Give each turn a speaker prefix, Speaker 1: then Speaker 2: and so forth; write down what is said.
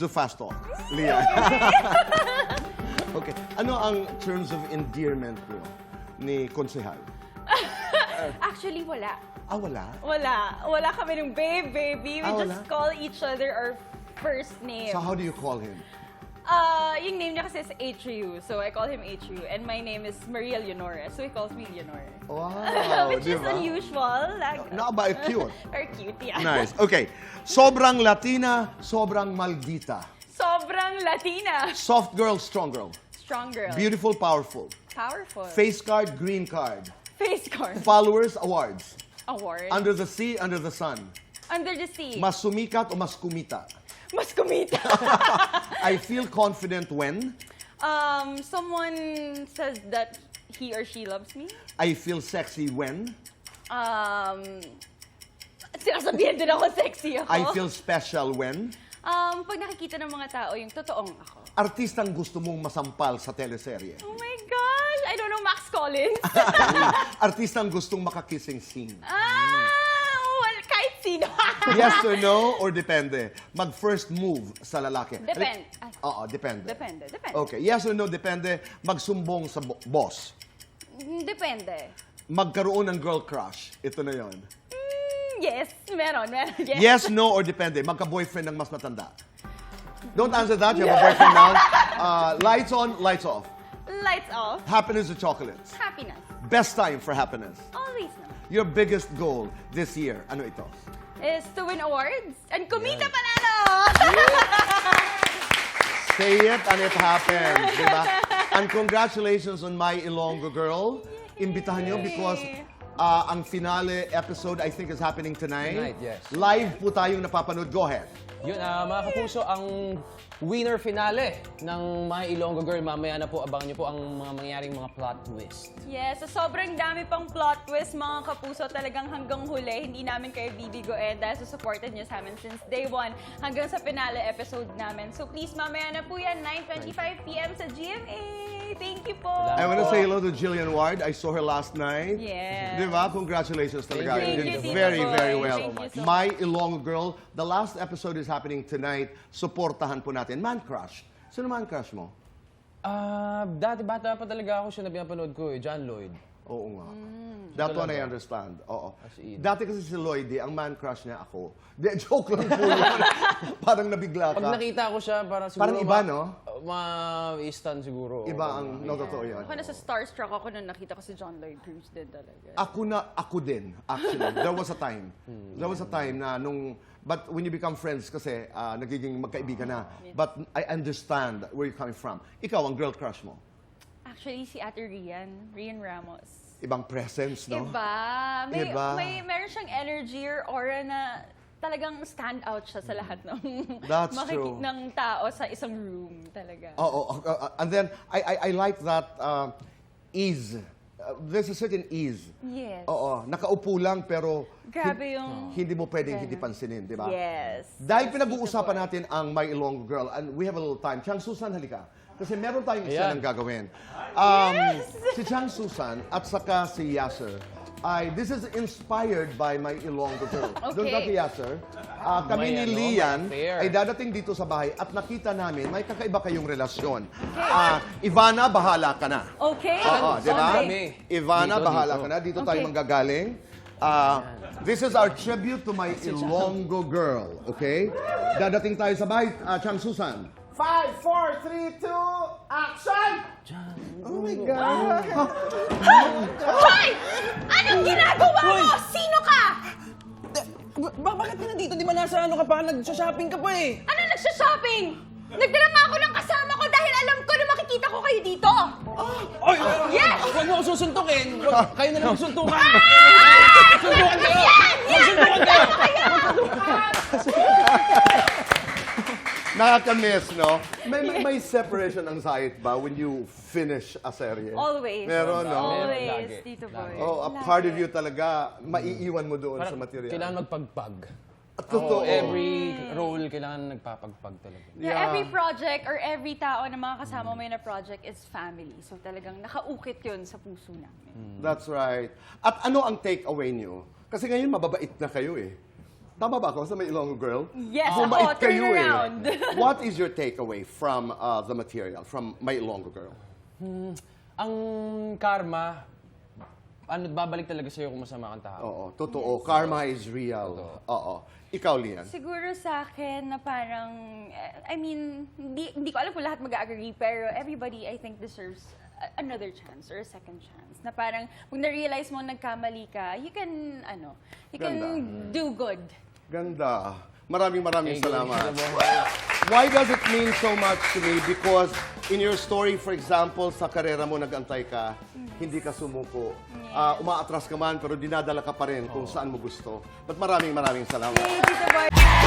Speaker 1: Do fast talk. Leah. okay. Ano ang terms of endearment mo ni Konsehal?
Speaker 2: Actually, wala.
Speaker 1: Ah, wala?
Speaker 2: Wala. Wala kami ng babe, baby. We
Speaker 1: Ah,
Speaker 2: just
Speaker 1: wala?
Speaker 2: call each other our first name.
Speaker 1: So how do you call him?
Speaker 2: Uh, yung name niya kasi is H.U. So I call him H.U. And my name is Maria Leonora. So he calls me Leonora.
Speaker 1: Wow,
Speaker 2: Which
Speaker 1: di
Speaker 2: is
Speaker 1: ba?
Speaker 2: unusual. Like,
Speaker 1: No, but cute.
Speaker 2: Very cute, yeah.
Speaker 1: Nice. Okay. Sobrang Latina, sobrang maldita.
Speaker 2: Sobrang Latina.
Speaker 1: Soft girl, strong girl.
Speaker 2: Strong girl.
Speaker 1: Beautiful, powerful.
Speaker 2: Powerful.
Speaker 1: Face card, green card.
Speaker 2: Face card.
Speaker 1: Followers, awards.
Speaker 2: Award.
Speaker 1: Under the sea, under the sun.
Speaker 2: Under the sea.
Speaker 1: Mas sumikat o mas kumita?
Speaker 2: Mas kumita.
Speaker 1: I feel confident when
Speaker 2: um, someone says that he or she loves me.
Speaker 1: I feel sexy when
Speaker 2: Um, sinasabihan din ako sexy ako.
Speaker 1: I feel special when
Speaker 2: Um, pag nakikita ng mga tao, yung totoong ako.
Speaker 1: artistang gusto mong masampal sa teleserye.
Speaker 2: Oh my gosh! I don't know Max Collins.
Speaker 1: Artistang gustong makakissing scene.
Speaker 2: ah!
Speaker 1: Yes or no or depende? Mag first move sa lalaki.
Speaker 2: Depende. Ay.
Speaker 1: Oo, depende.
Speaker 2: Depende, depende.
Speaker 1: Okay, yes or no depende? Magsumbong sa bo- boss.
Speaker 2: Mm, Depende.
Speaker 1: Magkaroon ng girl crush. Ito na yon.
Speaker 2: Mm, yes, meron, meron. Yes.
Speaker 1: Yes, no, or depende. Magka-boyfriend ng mas matanda. Don't answer that. You have a boyfriend now. Uh, lights on, lights off.
Speaker 2: Lights off.
Speaker 1: Happiness or chocolates?
Speaker 2: Happiness.
Speaker 1: Best time for happiness.
Speaker 2: Always no.
Speaker 1: Your biggest goal this year, ano ito?
Speaker 2: Is to win awards and kumita panalo.
Speaker 1: Say it and it happens, di ba? And congratulations on My Ilonggo Girl. Imbitahan nyo because uh, ang finale episode I think is happening tonight.
Speaker 3: Tonight, yes.
Speaker 1: Live po tayong napapanood. Go ahead.
Speaker 3: Yun, ah, mga kapuso, ang winner finale ng My Ilonggo Girl. Mamaya na po, abangan niyo po ang mga mangyaring mga plot twist.
Speaker 2: Yes, so sobrang dami pang plot twist mga kapuso. Talagang hanggang huli, hindi namin kayo bibigoin dahil sa supported nyo sa amin since day one hanggang sa finale episode namin. So please, mamaya na po yan, 9.25pm sa GMA. Thank you po.
Speaker 1: I want to say hello to Jillian Ward. I saw her last night.
Speaker 2: Yes.
Speaker 1: Di ba? Congratulations talaga.
Speaker 3: Thank
Speaker 1: You very, very well.
Speaker 2: Thank you so
Speaker 1: My Ilonggo Girl. The last episode is happening tonight. Supportahan po natin. Man Crush. Sino man crush mo?
Speaker 3: Ah, dati bata pa talaga ako siya na pinapanood ko eh, John Lloyd.
Speaker 1: Oo nga. That one I understand. Oo.
Speaker 3: As in.
Speaker 1: Dati kasi si Lloyd, eh, ang man crush niya ako. De, joke lang po yun. Parang nabigla
Speaker 3: Pag
Speaker 1: ka.
Speaker 3: nakita ko siya, parang siguro...
Speaker 1: Parang iba,
Speaker 3: ma-
Speaker 1: no?
Speaker 3: Ma-istan siguro.
Speaker 1: Iba ang, no, totoo yan.
Speaker 2: Ako nasa starstruck ako nung nakita ko si John Lloyd Cruz din talaga.
Speaker 1: Ako na, ako din, actually. There was a time. There was a time na nung, but when you become friends kasi, ah, nagiging magkaibigan na. But I understand where you're coming from. Ikaw, ang girl crush mo.
Speaker 2: Actually, si Ate Rian, Rian Ramos.
Speaker 1: Ibang presence, no?
Speaker 2: Iba. May,
Speaker 1: Iba.
Speaker 2: may meron siyang energy or aura na talagang stand out siya sa lahat ng
Speaker 1: That's true.
Speaker 2: ng tao sa isang room talaga.
Speaker 1: Oo. oh, uh, and then, I, I, I like that uh, ease. Uh, there's a certain ease.
Speaker 2: Yes.
Speaker 1: Oo. Nakaupo lang, pero
Speaker 2: Grabe yung...
Speaker 1: hindi mo pwedeng hindi pansinin, di ba?
Speaker 2: Yes.
Speaker 1: Dahil
Speaker 2: Yes,
Speaker 1: pinag-uusapan natin ang My Ilonggo Girl, and we have a little time. Chang Susan, halika. Kasi meron tayong isa
Speaker 3: Ayan.
Speaker 1: ng gagawin. Um, Si Chang Susan at saka si Yasser, ay, this is inspired by My Ilonggo Girl. Doon ka kay
Speaker 2: Okay.
Speaker 1: Yasser. Ah, kami ni
Speaker 3: ano,
Speaker 1: Lian ay dadating dito sa bahay at nakita namin may kakaiba kayong relasyon. Ah, Ivana, bahala ka na.
Speaker 2: Okay.
Speaker 1: Oo, di ba? Ivana,
Speaker 3: Dito,
Speaker 1: bahala
Speaker 3: dito.
Speaker 1: ka na. Dito tayo
Speaker 2: Okay.
Speaker 1: manggagaling. Ah, this is our tribute to my Ilonggo girl, okay? Dadating tayo sa bahay, ah, Chang Susan.
Speaker 4: Five, four, three, two, action!
Speaker 1: Oh my God!
Speaker 2: Hoy! Anong ginagawa mo? Sino ka?
Speaker 3: Ba bakit ka nandito? Di ba nasa ano ka pa? Nag-shopping ka pa eh.
Speaker 2: Ano nagsha-shopping? Nagdala nga ako ng kasama ko dahil alam ko na makikita ko kayo dito.
Speaker 3: Oy!
Speaker 2: Yes!
Speaker 3: Huwag mo ako susuntukin. Wag- Kayo na lang magsuntukan.
Speaker 2: Ah!
Speaker 3: Magsuntukan kayo!
Speaker 2: Yan! Yan!
Speaker 3: Magsuntukan kayo!
Speaker 1: Nakaka-miss, no? May, may, may separation anxiety ba when you finish a serye?
Speaker 2: Always.
Speaker 1: Meron, no?
Speaker 2: Always,
Speaker 3: Lagi.
Speaker 2: Tito Boy.
Speaker 1: Oh, a part of you talaga, maiiwan mo doon sa material.
Speaker 3: Kailangan magpagpag.
Speaker 1: At totoo.
Speaker 3: Oo, every role kailangan nagpapagpag talaga.
Speaker 2: Yeah,
Speaker 1: Yeah.
Speaker 2: every project or every tao na mga kasama mo yun na project is family. So talagang nakaukit yun sa puso namin.
Speaker 1: That's right. At ano ang take away niyo? Kasi ngayon mababait na kayo eh. Tama ba ako sa may Ilonggo Girl?
Speaker 2: Yes,
Speaker 1: Bumait
Speaker 2: ako, turn
Speaker 1: kayo eh.
Speaker 2: around.
Speaker 1: What is your takeaway from uh, the material, from my Ilonggo Girl?
Speaker 3: Ang karma, ano, babalik talaga sa'yo kung masama kang tao.
Speaker 1: Oo, totoo. Karma is real. Oo. Ikaw, Lian.
Speaker 2: Siguro sa akin na parang, eh, I mean, hindi, hindi ko alam kung lahat mag-agree, pero everybody I think deserves a- another chance or a second chance. Na parang, kung na-realize mo nagkamali ka, you can, ano, you can
Speaker 1: Ganda.
Speaker 2: do good.
Speaker 1: Ganda. Maraming maraming
Speaker 3: Thank you.
Speaker 1: salamat. Why does it mean so much to me? Because in your story, for example, sa karera mo nag-antay ka, hindi ka sumuko. Ah, umaatras ka man, pero dinadala ka pa rin kung saan mo gusto. But maraming maraming salamat.
Speaker 2: Tito Boy!